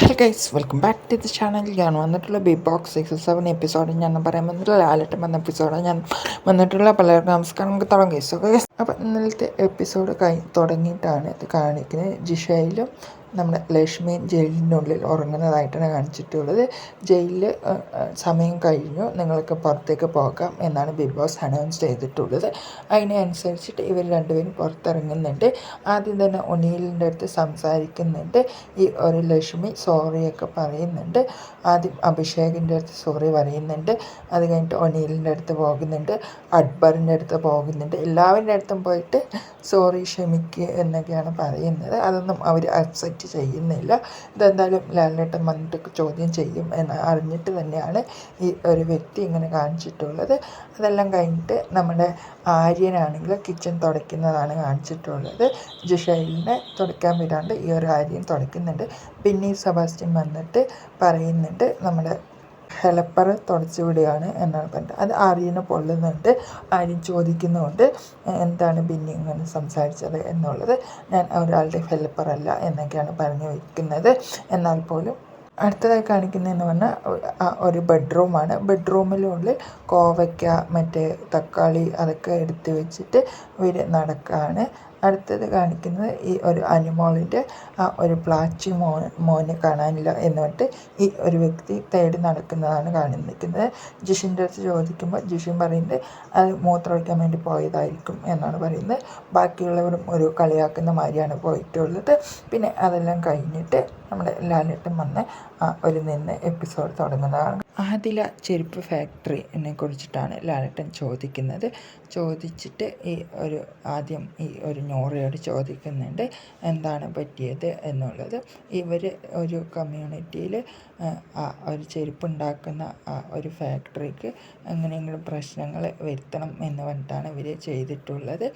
Hello guys welcome back to the channel ഞാൻ വന്നിട്ടുള്ള Bigg Boss six seven episode ഞാൻ പറയാൻ വന്നിട്ടുള്ള ലാലട്ടം എന്ന എപ്പിസോഡ് ഞാൻ വന്നിട്ടുള്ള പലർക്കും നമസ്കാരം നമുക്ക് തുടങ്ങി. സോ ഗൈസ് അപ്പോൾ ഇന്നലത്തെ എപ്പിസോഡ് കൈ തുടങ്ങിയിട്ടാണ് ഇത് കാണിക്കുന്നത്. ജിഷയിലും നമ്മുടെ ലക്ഷ്മിയും ജയിലിനുള്ളിൽ ഉറങ്ങുന്നതായിട്ടാണ് കാണിച്ചിട്ടുള്ളത്. ജയിലിൽ സമയം കഴിഞ്ഞു. നിങ്ങൾക്ക് പുറത്തേക്ക് പോകാം എന്നാണ് ബിഗ് ബോസ് അനൗൺസ് ചെയ്തിട്ടുള്ളത്. അതിനനുസരിച്ചിട്ട് ഇവർ രണ്ടുപേരും പുറത്തിറങ്ങുന്നുണ്ട്. ആദ്യം തന്നെ ഒനീലിന്റെ അടുത്ത് സംസാരിക്കുന്നുണ്ട്. ഈ ഒരു ലക്ഷ്മി സോറിയൊക്കെ പറയുന്നുണ്ട്. ആദ്യം അഭിഷേകിന്റെ അടുത്ത് സോറി പറയുന്നുണ്ട്. അത് കഴിഞ്ഞിട്ട് ഒനീലിന്റെ അടുത്ത് പോകുന്നുണ്ട്. അക്ബറിന്റെ അടുത്ത് പോകുന്നുണ്ട്. എല്ലാവരുടെ അടുത്തും പോയിട്ട് സോറി ക്ഷമിക്കുക എന്നൊക്കെയാണ് പറയുന്നത്. അതൊന്നും അവർ അക്സെപ്റ്റ് ചെയ്യുന്നില്ല. ഇതെന്തായാലും ലാലേട്ടൻ വന്നിട്ട് ചോദ്യം ചെയ്യും എന്ന് അറിഞ്ഞിട്ട് തന്നെയാണ് ഈ ഒരു വ്യക്തി ഇങ്ങനെ കാണിച്ചിട്ടുള്ളത്. അതെല്ലാം കഴിഞ്ഞിട്ട് നമ്മുടെ ആര്യനാണെങ്കിൽ കിച്ചൺ തുടയ്ക്കുന്നതാണ് കാണിച്ചിട്ടുള്ളത്. ജിഷൈലിനെ തുടയ്ക്കാൻ വിടാണ്ട് ഈ ഒരു ആര്യൻ തുടയ്ക്കുന്നുണ്ട്. പിന്നെ സെബാസ്റ്റ്യൻ വന്നിട്ട് പറയുന്നുണ്ട് നമ്മുടെ ഹെൽപ്പർ തുടച്ചു വിടുകയാണ് എന്നാണ് പറഞ്ഞത്. അത് ആര്യനെ പൊള്ളുന്നുണ്ട് ആര്യൻ ചോദിക്കുന്നുണ്ട് എന്താണ് ബിന്നി ഇങ്ങനെ സംസാരിച്ചത് എന്നുള്ളത്. ഞാൻ ഒരാളുടെ ഹെൽപ്പറല്ല എന്നൊക്കെയാണ് പറഞ്ഞു വയ്ക്കുന്നത് എന്നാൽ പോലും അടുത്തതായി കാണിക്കുന്നതെന്ന് പറഞ്ഞാൽ ഒരു ബെഡ്റൂമാണ്. ബെഡ്റൂമിലുള്ളിൽ കോവയ്ക്ക മറ്റേ തക്കാളി അതൊക്കെ എടുത്ത് വെച്ചിട്ട് ഇവർ നടക്കുകയാണ് അടുത്തത് കാണിക്കുന്നത് ഈ ഒരു അനുമോളിന്റെ ആ ഒരു പ്ലാച്ചി മോ മോനെ കാണാനില്ല എന്ന് ഈ ഒരു വ്യക്തി തേടി നടക്കുന്നതാണ് കാണിക്കുന്നത്. ജിഷിന്റെ അടുത്ത് ചോദിക്കുമ്പോൾ ജിഷിൻ പറയുന്നത് അത് മൂത്രമൊഴിക്കാൻ വേണ്ടി പോയതായിരിക്കും എന്നാണ് പറയുന്നത്. ബാക്കിയുള്ളവരും ഒരു കളിയാക്കുന്ന മാതിരിയാണ് പോയിട്ടുള്ളത്. പിന്നെ അതെല്ലാം കഴിഞ്ഞിട്ട് നമ്മുടെ ലാലേട്ടൻ വന്ന് ഒരു നിന്ന് എപ്പിസോഡ് തുടങ്ങുന്നതാണ്. ആദില ചെരുപ്പ് ഫാക്ടറിനെ കുറിച്ചിട്ടാണ് ലാലേട്ടൻ ചോദിക്കുന്നത്. ചോദിച്ചിട്ട് ഈ ഒരു ആദ്യം ഈ ഒരു നോറയോട് ചോദിക്കുന്നുണ്ട് എന്താണ് പറ്റിയത് എന്നുള്ളത്. ഇവർ ഒരു കമ്മ്യൂണിറ്റിയിൽ ഒരു ചെരുപ്പുണ്ടാക്കുന്ന ഒരു ഫാക്ടറിക്ക് എങ്ങനെയെങ്കിലും പ്രശ്നങ്ങൾ വരുത്തണം എന്ന് പറഞ്ഞിട്ടാണ് ഇവർ ചെയ്തിട്ടുള്ളത്.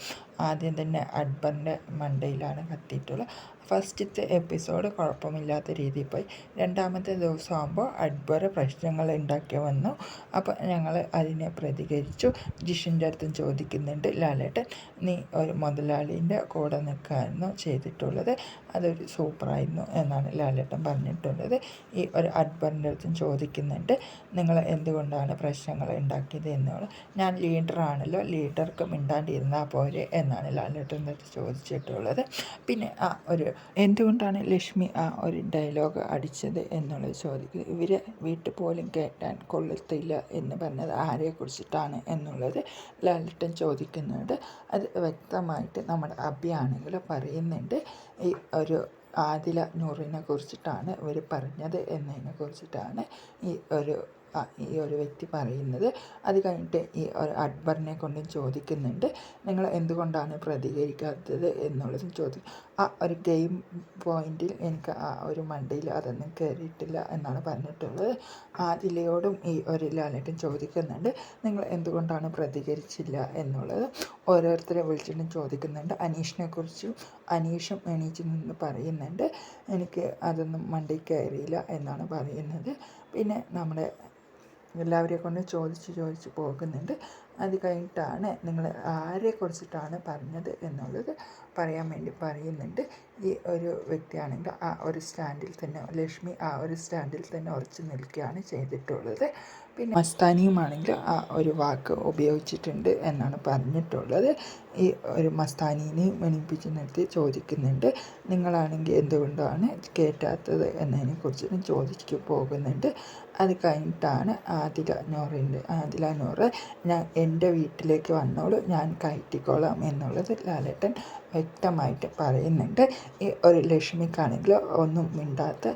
ആദ്യം തന്നെ അഡ്ബറിന്റെ മണ്ടയിലാണ് കത്തിയിട്ടുള്ളത്. ഫസ്റ്റത്തെ എപ്പിസോഡ് കുഴപ്പമില്ലാത്ത രീതിയിൽ പോയി. രണ്ടാമത്തെ ദിവസം ആകുമ്പോൾ അക്ബർ പ്രശ്നങ്ങൾ ഉണ്ടാക്കി വന്നു. അപ്പോൾ ഞങ്ങൾ അതിനെ പ്രതികരിച്ചു. ജിഷിന്റെ അടുത്തും ചോദിക്കുന്നുണ്ട് ലാലേട്ടൻ നീ ഒരു മുതലാളീന്റെ കൂടെ നിൽക്കായിരുന്നു ചെയ്തിട്ടുള്ളത്. അതൊരു സൂപ്പറായിരുന്നു എന്നാണ് ലാലേട്ടൻ പറഞ്ഞിട്ടുള്ളത്. ഈ ഒരു അക്ബറിന്റെ അടുത്തും ചോദിക്കുന്നുണ്ട് നിങ്ങൾ എന്തുകൊണ്ടാണ് പ്രശ്നങ്ങൾ ഉണ്ടാക്കിയത് എന്നുള്ള ഞാൻ ലീഡറാണല്ലോ ലീഡർക്ക് മിണ്ടാണ്ടിരുന്നാൽ പോരെ എന്നാണ് ലാലേട്ടന്റെ അടുത്ത് ചോദിച്ചിട്ടുള്ളത്. പിന്നെ ആ ഒരു എന്തുകൊണ്ടാണ് ലക്ഷ്മി ആ ഒരു ഡയലോഗ് അടിച്ചത് എന്നുള്ളത് ചോദിക്കുന്നത് ഇവർ വീട്ടിൽ പോലും കേട്ടാൻ കൊള്ളത്തില്ല എന്ന് പറഞ്ഞത് ആരെക്കുറിച്ചിട്ടാണ് എന്നുള്ളത് ലാലിട്ടൻ ചോദിക്കുന്നുണ്ട്. അത് വ്യക്തമായിട്ട് നമ്മുടെ അഭിയാണെങ്കിൽ പറയുന്നുണ്ട്. ഈ ഒരു ആദില നൂറിനെ കുറിച്ചിട്ടാണ് ഇവർ പറഞ്ഞത് എന്നതിനെ കുറിച്ചിട്ടാണ് ഈ ഒരു ഈ ഒരു വ്യക്തി പറയുന്നത്. അത് കഴിഞ്ഞിട്ട് ഈ ഒരു അക്ബറിനെ കൊണ്ടും ചോദിക്കുന്നുണ്ട് നിങ്ങൾ എന്തുകൊണ്ടാണ് പ്രതികരിക്കാത്തത് എന്നുള്ളതും? ചോദിക്കും ആ ഒരു ഗെയിം പോയിന്റിൽ എനിക്ക് ആ ഒരു മണ്ടിയിൽ അതൊന്നും കയറിയിട്ടില്ല എന്നാണ് പറഞ്ഞിട്ടുള്ളത്. ആദിലയോടും ഈ ഒരു ലാലേട്ടൻ ചോദിക്കുന്നുണ്ട് നിങ്ങൾ എന്തുകൊണ്ടാണ് പ്രതികരിച്ചില്ല എന്നുള്ളത്? ഓരോരുത്തരെ വിളിച്ചിട്ടും ചോദിക്കുന്നുണ്ട്. അനീഷിനെ കുറിച്ചും അനീഷും എണീച്ച് നിന്ന് പറയുന്നുണ്ട് എനിക്ക് അതൊന്നും മണ്ടിൽ കയറിയില്ല എന്നാണ് പറയുന്നത്. പിന്നെ നമ്മുടെ എല്ലാവരെ കൊണ്ട് ചോദിച്ച് ചോദിച്ച് പോകുന്നുണ്ട്. അത് കഴിഞ്ഞിട്ടാണ് നിങ്ങൾ ആരെ കുറിച്ചിട്ടാണ് പറഞ്ഞത് എന്നുള്ളത് പറയാൻ വേണ്ടി പറയുന്നുണ്ട്. ഈ ഒരു വ്യക്തിയാണെങ്കിൽ ആ ഒരു സ്റ്റാൻഡിൽ തന്നെ ലക്ഷ്മി ആ ഒരു സ്റ്റാൻഡിൽ തന്നെ ഉറച്ചു നിൽക്കുകയാണ് ചെയ്തിട്ടുള്ളത്. പിന്നെ മസ്താനിയുമാണെങ്കിൽ ആ ഒരു വാക്ക് ഉപയോഗിച്ചിട്ടുണ്ട് എന്നാണ് പറഞ്ഞിട്ടുള്ളത്. ഈ ഒരു മസ്താനീനെ മണിപ്പിച്ച് നിർത്തി ചോദിക്കുന്നുണ്ട്. നിങ്ങളാണെങ്കിൽ എന്തുകൊണ്ടാണ് കേട്ടാത്തത് എന്നതിനെക്കുറിച്ച് ചോദിച്ചു പോകുന്നുണ്ട്. അത് കഴിഞ്ഞിട്ടാണ് ആദില നോറിന്റെ ആദില നോറ് ഞാൻ എന്റെ വീട്ടിലേക്ക് വന്നോളൂ. ഞാൻ കയറ്റിക്കോളാം എന്നുള്ളത് ലാലേട്ടൻ വ്യക്തമായിട്ട് പറയുന്നുണ്ട്. ഈ ഒരു ലക്ഷ്മിക്കാണെങ്കിൽ ഒന്നും മിണ്ടാത്ത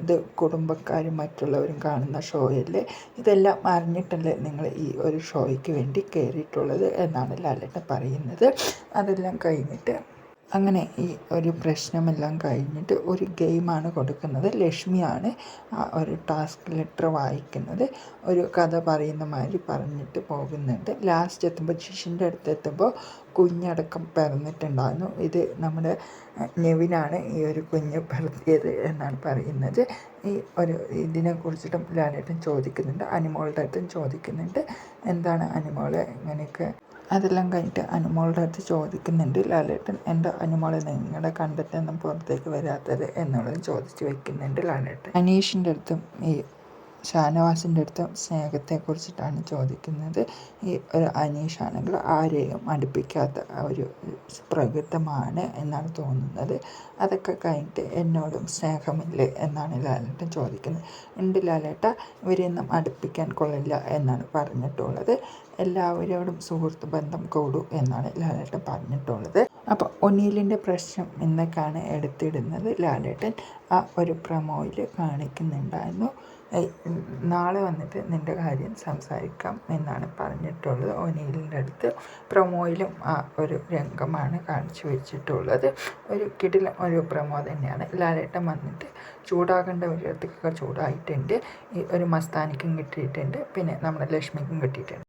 ഇത് കുടുംബക്കാരും മറ്റുള്ളവരും കാണുന്ന ഷോയിൽ ഇതെല്ലാം അറിഞ്ഞിട്ടല്ലേ നിങ്ങൾ ഈ ഒരു ഷോയ്ക്ക് വേണ്ടി കയറിയിട്ടുള്ളത് എന്നാണ് ലാലേട്ടൻ പറയുന്നത്. അതെല്ലാം കഴിഞ്ഞിട്ട് അങ്ങനെ ഈ ഒരു പ്രശ്നമെല്ലാം കഴിഞ്ഞിട്ട് ഒരു ഗെയിമാണ് കൊടുക്കുന്നത്. ലക്ഷ്മിയാണ് ഒരു ടാസ്ക് ലെറ്റർ വായിക്കുന്നത്. ഒരു കഥ പറയുന്ന മാതിരി പറഞ്ഞിട്ട് പോകുന്നുണ്ട്. ലാസ്റ്റ് എത്തുമ്പോൾ ശിഷ്യന്റെ അടുത്ത് എത്തുമ്പോൾ കുഞ്ഞടക്കം പിറന്നിട്ടുണ്ടായിരുന്നു ഇത് നമ്മുടെ നെവിനാണ് ഈ ഒരു കുഞ്ഞ് പിറത്തിയത് എന്നാണ് പറയുന്നത്. ഈ ഒരു ഇതിനെക്കുറിച്ചിട്ടും ലാലേട്ടൻ ചോദിക്കുന്നുണ്ട്. അനിമോളുടെ അടുത്തും ചോദിക്കുന്നുണ്ട്. എന്താണ് അനിമോളെ ഇങ്ങനെയൊക്കെ അതെല്ലാം കഴിഞ്ഞിട്ട് അനുമോളുടെ അടുത്ത് ചോദിക്കുന്നുണ്ട് ലാലേട്ടൻ എന്റെ അനുമോളെ നിങ്ങളുടെ കണ്ടിട്ടൊന്നും പുറത്തേക്ക് വരാത്തത്? എന്നുള്ളത് ചോദിച്ചു വയ്ക്കുന്നുണ്ട് ലാലേട്ടൻ. അനീഷിന്റെ അടുത്തും ഈ ഷാനവാസിന്റെ അടുത്ത് സ്നേഹത്തെക്കുറിച്ചിട്ടാണ് ചോദിക്കുന്നത്. ഈ ഒരു അനീഷാണെങ്കിൽ ആരെയും അടുപ്പിക്കാത്ത ഒരു പ്രകൃതമാണ് എന്നാണ് തോന്നുന്നത്. അതൊക്കെ കഴിഞ്ഞിട്ട് എന്നോടും സ്നേഹമില്ലേ എന്നാണ് ലാലേട്ടൻ ചോദിക്കുന്നത്. ഉണ്ട് ലാലേട്ട ഇവരെയൊന്നും അടുപ്പിക്കാൻ കൊള്ളില്ല എന്നാണ് പറഞ്ഞിട്ടുള്ളത്. എല്ലാവരോടും സുഹൃത്ത് ബന്ധം കൂടും എന്നാണ് ലാലേട്ടൻ പറഞ്ഞിട്ടുള്ളത്. അപ്പോൾ ഒനീലിന്റെ പ്രശ്നം എന്നൊക്കെയാണ് എടുത്തിടുന്നത്. ലാലേട്ടൻ ആ ഒരു പ്രമോയിൽ കാണിക്കുന്നുണ്ടായിരുന്നു. നാളെ വന്നിട്ട് നിന്റെ കാര്യം സംസാരിക്കാം എന്നാണ് പറഞ്ഞിട്ടുള്ളത് ഒനീലിന്റെ അടുത്ത്. പ്രമോയിലും ആ ഒരു രംഗമാണ് കാണിച്ചു വെച്ചിട്ടുള്ളത്. ഒരു കിടില ഒരു പ്രമോ തന്നെയാണ്. ലാലേട്ടൻ വന്നിട്ട് ചൂടാകേണ്ട ഒരു ചൂടായിട്ടുണ്ട്. ഈ ഒരു മസ്താനിക്കും കിട്ടിയിട്ടുണ്ട്. പിന്നെ നമ്മുടെ ലക്ഷ്മിക്കും കിട്ടിയിട്ടുണ്ട്.